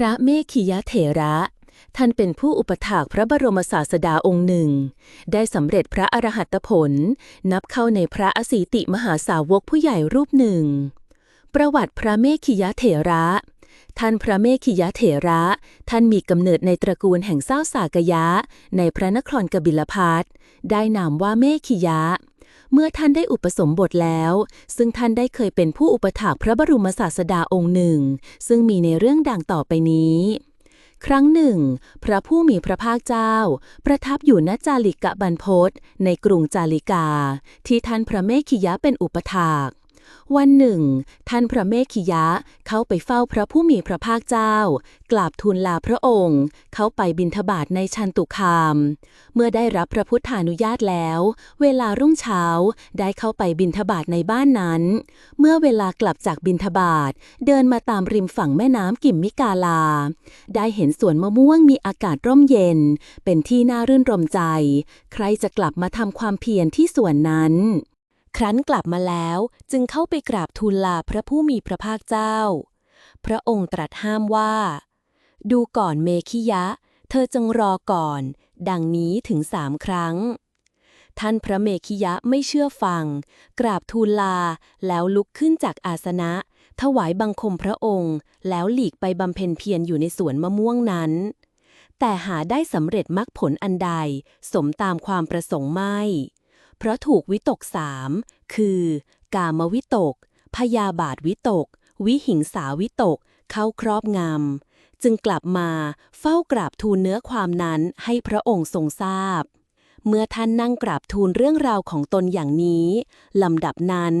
พระเมขิยะเถระ ท่านเป็นผู้อุปถากพระบรมศาสดาองค์หนึ่ง ได้สำเร็จพระอรหัตผล นับเข้าในพระอสีติมหาสาวกผู้ใหญ่รูปหนึ่ง ประวัติพระเมขิยะเถระท่านพระเมขิยะเถระ ท่านมีกำเนิดในตระกูลแห่งเศร้าสากยะ ในพระนครกบิลพัทได้นามว่าเมขิยะ เมื่อท่านได้อุปสมบทแล้ว ซึ่งท่านได้เคยเป็นผู้อุปถากพระบรมศาสดาองค์หนึ่ง ซึ่งมีในเรื่องดังต่อไปนี้ ครั้งหนึ่ง พระผู้มีพระภาคเจ้า ประทับอยู่ณจาริกะบันพศในกรุงจาริกา ที่ท่านพระเมขิยะเป็นอุปถาก วันหนึ่ง ท่านพระเมขิยะเข้าไปเฝ้าพระผู้มีพระภาคเจ้า กราบทูลลาพระองค์ เข้าไปบิณฑบาตในชันตุคาม เมื่อได้รับพระพุทธานุญาตแล้ว เวลารุ่งเช้าได้เข้าไปบิณฑบาตในบ้านนั้น เมื่อเวลากลับจากบิณฑบาตเดินมาตามริมฝั่งแม่น้ำกิมมิกาลา ได้เห็นสวนมะม่วงมีอากาศร่มเย็น เป็นที่น่ารื่นรมใจ ใครจะกลับมาทำความเพียรที่สวนนั้น ครั้นกลับมาแล้วจึงเข้าไปกราบทูลลาพระผู้มีพระภาคเจ้า พระองค์ตรัสห้ามว่า ดูก่อนเมขิยะ เธอจงรอก่อน ดังนี้ถึงสามครั้ง ท่านพระเมขิยะไม่เชื่อฟัง กราบทูลลาแล้วลุกขึ้นจากอาสนะ ถวายบังคมพระองค์ แล้วหลีกไปบำเพ็ญเพียรอยู่ในสวนมะม่วงนั้น แต่หาได้สำเร็จมรรคผลอันใด สมตามความประสงค์ไม่ เพราะถูกวิตกสามคือ กามวิตก พยาบาทวิตก วิหิงสาวิตก เข้าครอบงำจึงกลับมาเฝ้ากราบทูลเนื้อความนั้นให้พระองค์ทรงทราบ เมื่อท่านนั่งกราบทูลเรื่องราวของตนอย่างนี้ลำดับนั้น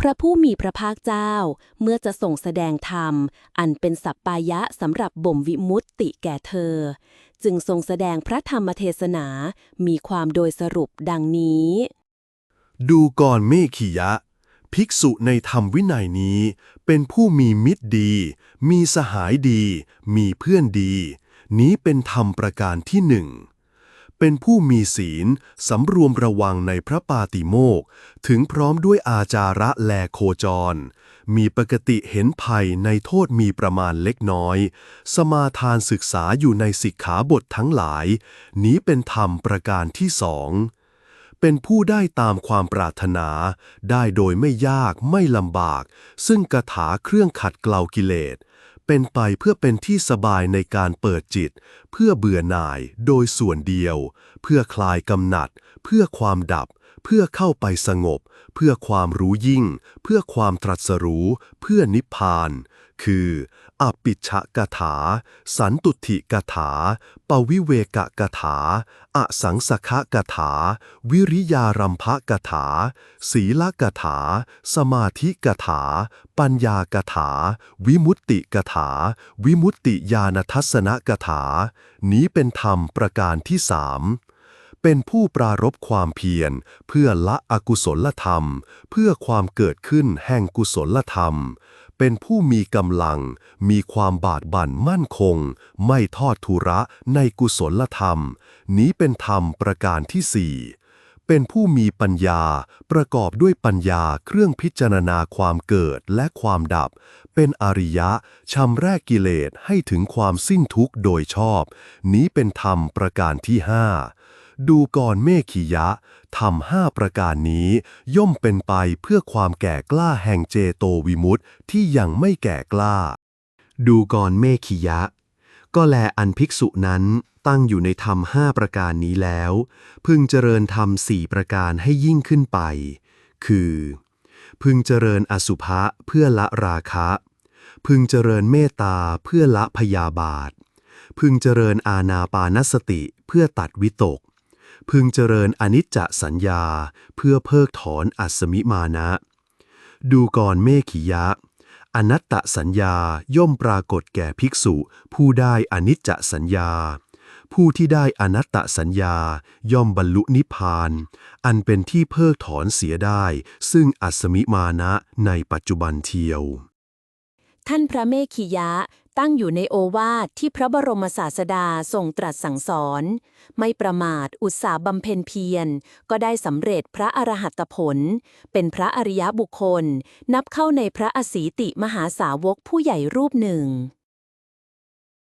พระผู้มีพระภาคเจ้าเมื่อจะส่งแสดงธรรม อันเป็นสัปปายะสำหรับบ่มวิมุตติแก่เธอ จึงทรงแสดงพระธรรมเทศนา มีความโดยสรุปดังนี้ ดูก่อนเมขียะ ภิกษุในธรรมวินัยนี้ เป็นผู้มีมิตรดี มีสหายดี มีเพื่อนดี นี้เป็นธรรมประการที่หนึ่ง เป็นผู้มีศีล สำรวมระวังในพระปาติโมกถึงพร้อมด้วยอาจาระแลโคจร มีปกติเห็นภัยในโทษมีประมาณเล็กน้อย สมาทานศึกษาอยู่ในสิกขาบททั้งหลาย นี้เป็นธรรมประการที่สองเป็นผู้ได้ตามความปรารถนา ได้โดยไม่ยากไม่ลำบาก ซึ่งกระถาเครื่องขัดเกลากิเลส เป็นไปเพื่อเป็นที่สบายในการเปิดจิต เพื่อเบื่อหน่ายโดยส่วนเดียว เพื่อคลายกำหนัด เพื่อความดับเพื่อเข้าไปสงบ เพื่อความรู้ยิ่ง เพื่อความตรัสรู้ เพื่อนิพพาน คืออปิชกถา สันตุถิกถา ปวิเวกกถา อสังสคะกถา วิริยารัมภกถา ศีลกถา สมาธิกถา ปัญญากถา วิมุตติกถา วิมุตติญาณทัศนกถา นี้เป็นธรรมประการที่สาม เป็นผู้ปรารบความเพียร เพื่อละอกุศลธรรม เพื่อความเกิดขึ้นแห่งกุศลธรรม เป็นผู้มีกำลัง มีความบาดบั่นมั่นคง ไม่ทอดทุระในกุศลธรรม นี้เป็นธรรมประการที่สี่เป็นผู้มีปัญญา ประกอบด้วยปัญญาเครื่องพิจารณาความเกิดและความดับ เป็นอริยะชำแรกกิเลสให้ถึงความสิ้นทุกข์โดยชอบ นี้เป็นธรรมประการที่ห้า ดูก่อนเมขิยะทำห้าประการนี้ ย่อมเป็นไปเพื่อความแก่กล้าแห่งเจโตวิมุตติที่ยังไม่แก่กล้า ดูก่อนเมขิยะ ก็แลอันภิกษุนั้นตั้งอยู่ในธรรมห้าประการนี้แล้ว พึงเจริญธรรมสี่ประการให้ยิ่งขึ้นไป คือ พึงเจริญอสุภะเพื่อละราคะ พึงเจริญเมตตาเพื่อละพยาบาท พึงเจริญอาณาปานสติเพื่อตัดวิตก พึงเจริญอนิจจสัญญา เพื่อเพิกถอนอัสมิมานะ ดูก่อนเมขิยะ อนัตตสัญญาย่อมปรากฏแก่ภิกษุ ผู้ได้อนิจจสัญญา ผู้ที่ได้อนัตตสัญญาย่อมบรรลุนิพพาน อันเป็นที่เพิกถอนเสียได้ ซึ่งอัสมิมานะในปัจจุบันเทียวท่านพระเมขิยะ ตั้งอยู่ในโอวาทที่พระบรมศาสดาทรงตรัสสั่งสอน ไม่ประมาทอุตสาบำเพ็ญเพียร ก็ได้สำเร็จพระอรหัตผล เป็นพระอริยบุคคล นับเข้าในพระอสีติมหาสาวกผู้ใหญ่รูปหนึ่ง